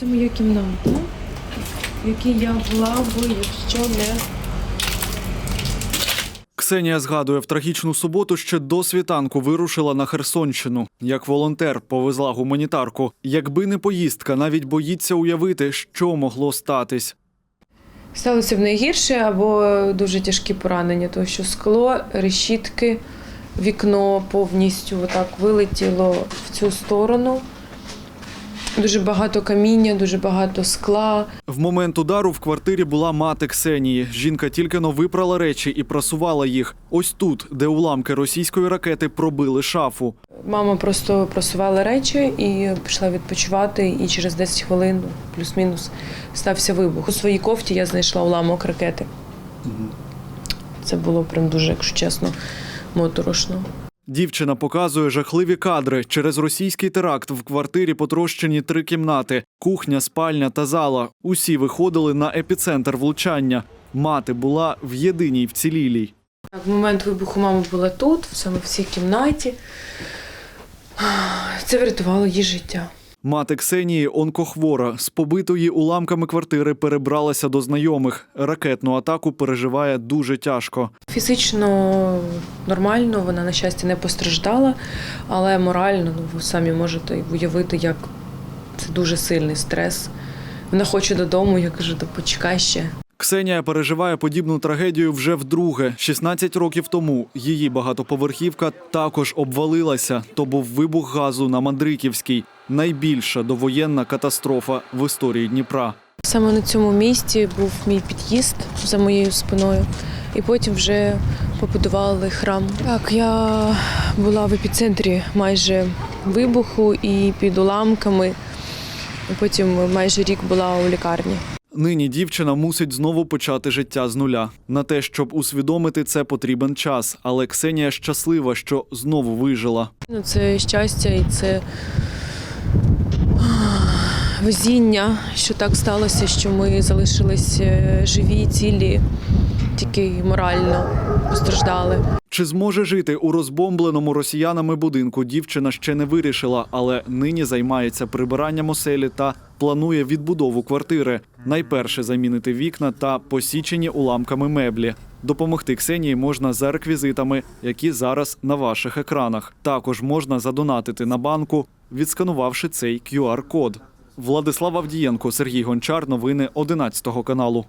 Це моя кімната, в якій я була б, якщо не Ксенія згадує, в трагічну суботу ще до світанку вирушила на Херсонщину. Як волонтер повезла гуманітарку. Якби не поїздка, навіть боїться уявити, що могло статись. сталося в найгірше або дуже тяжкі поранення, тому що скло, решітки, вікно повністю отак вилетіло в цю сторону. Дуже багато каміння, дуже багато скла. В момент удару в квартирі була мати Ксенії. Жінка тільки но випрала речі і прасувала їх. Ось тут, де уламки російської ракети пробили шафу. Мама просто просувала речі і пішла відпочивати. І через 10 хвилин, плюс-мінус, стався вибух. У своїй кофті я знайшла уламок ракети. Це було прям дуже, якщо чесно, моторошно. Дівчина показує жахливі кадри. Через російський теракт в квартирі потрощені три кімнати: кухня, спальня та зала. Усі виходили на епіцентр влучання. Мати була в єдиній вцілілій. В момент вибуху мама була тут, саме в цій кімнаті. Це врятувало її життя. Мати Ксенії онкохвора з побитої уламками квартири перебралася до знайомих. Ракетну атаку переживає дуже тяжко. Фізично нормально, вона, на щастя, не постраждала, але морально, ну ви самі можете уявити, як це дуже сильний стрес. Вона хоче додому, я кажу, то почекай ще. Ксенія переживає подібну трагедію вже вдруге. 16 років тому її багатоповерхівка також обвалилася. То був вибух газу на Мандриківській. Найбільша довоєнна катастрофа в історії Дніпра. Саме на цьому місці був мій під'їзд за моєю спиною, і потім вже побудували храм. Так, я була в епіцентрі майже вибуху і під уламками. Потім майже рік була у лікарні. Нині дівчина мусить знову почати життя з нуля. На те, щоб усвідомити це, потрібен час. Але Ксенія щаслива, що знову вижила. Ну, це щастя і це везіння, що так сталося, що ми залишились е, живі, цілі, тільки морально постраждали. Чи зможе жити у розбомбленому росіянами будинку? Дівчина ще не вирішила, але нині займається прибиранням оселі та планує відбудову квартири. Найперше замінити вікна та посічені уламками меблі. Допомогти Ксенії можна за реквізитами, які зараз на ваших екранах. Також можна задонатити на банку, відсканувавши цей QR-код. Владислав Авдієнко, Сергій Гончар. Новини 11 каналу.